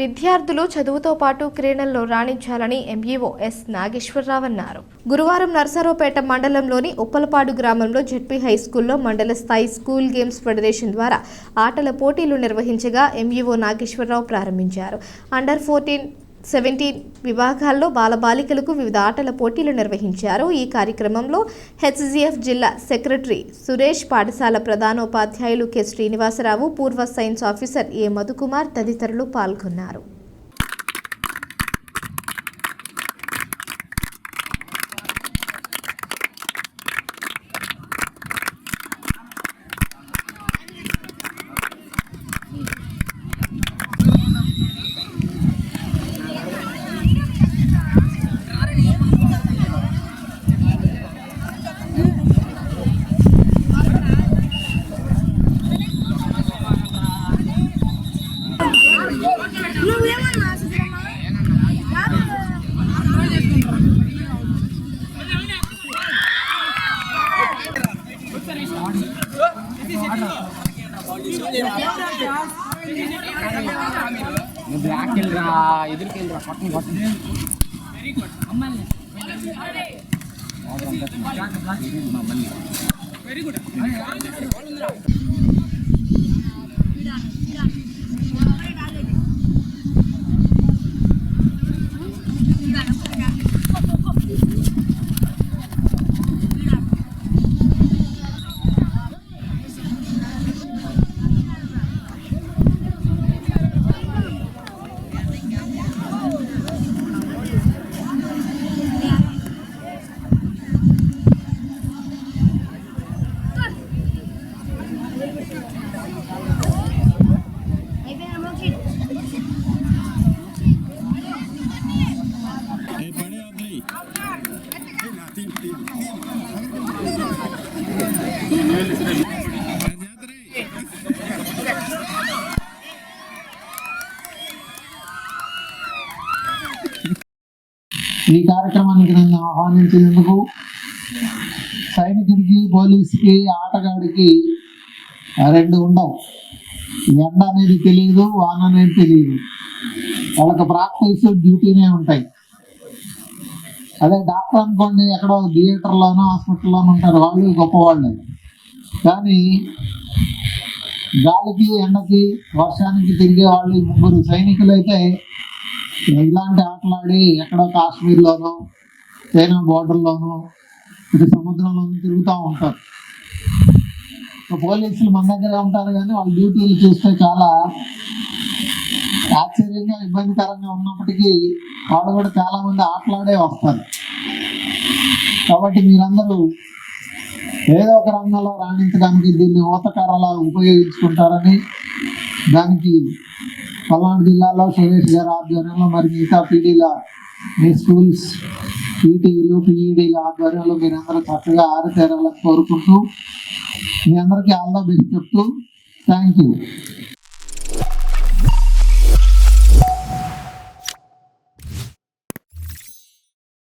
విద్యార్థులు చదువుతో పాటు క్రీడల్లో రాణించాలని ఎంఈఓ ఎస్ నాగేశ్వరరావు అన్నారు. గురువారం నర్సరావుపేట మండలంలోని ఉప్పలపాడు గ్రామంలో జెడ్పీ హై స్కూల్లో మండల స్థాయి స్కూల్ గేమ్స్ ఫెడరేషన్ ద్వారా ఆటల పోటీలు నిర్వహించగా ఎంఈఓ నాగేశ్వరరావు ప్రారంభించారు. అండర్ ఫోర్టీన్ సెవెంటీన్ విభాగాల్లో బాలబాలికలకు వివిధ ఆటల పోటీలు నిర్వహించారు. ఈ కార్యక్రమంలో హెచ్జిఎఫ్ జిల్లా సెక్రటరీ సురేష్ పాఠశాల ప్రధానోపాధ్యాయులు కె. శ్రీనివాసరావు పూర్వ సైన్స్ ఆఫీసర్ ఏ. మధుకుమార్ తదితరులు పాల్గొన్నారు. నువ్వు బ్లాక్ వెళ్ళరా ఎదురుకి వెళ్ళరా పక్కన కొట్టండి అయిపోయినా ఈ కార్యక్రమానికి నన్ను ఆహ్వానించినందుకు సైనికుడికి పోలీసుకి ఆటగాడికి రెండు ఉండవు. ఎండ అనేది తెలియదు వాన అనేది తెలియదు. వాళ్ళకి ప్రాక్టీస్ డ్యూటీనే ఉంటాయి. అదే డాక్టర్ అనుకోండి ఎక్కడో థియేటర్లోనో హాస్పిటల్లోనో ఉంటారు. వాళ్ళు గొప్పవాళ్ళు. కానీ గాలికి ఎండకి వర్షానికి తిరిగే వాళ్ళు ముగ్గురు సైనికులైతే ఇలాంటి ఆటలాడి ఎక్కడో కాశ్మీర్లోనో చైనా బోర్డర్లోనో ఇటు సముద్రంలోనూ తిరుగుతూ ఉంటారు. పోలీసులు మన దగ్గర ఉంటారు కానీ వాళ్ళ డ్యూటీలు చూస్తే చాలా ఆశ్చర్యంగా ఇబ్బందికరంగా ఉన్నప్పటికీ వాళ్ళు కూడా చాలామంది ఆటలాడే వస్తారు. కాబట్టి మీరందరూ ఏదో ఒక రంగంలో రాణించడానికి దీన్ని ఊతకర్రలా ఉపయోగించుకుంటారని దానికి పల్నాడు జిల్లాలో సురేష్ గారి ఆధ్వర్యంలో మరి మిగతా పీడీల మీ స్కూల్స్ పీటీలు పీఈడీల ఆధ్వర్యంలో మీరందరూ చక్కగా ఆరితేరాలని కోరుకుంటూ మీ అందరికీ ఆల్ ద బెస్ట్ చెప్తూ థ్యాంక్ యూ.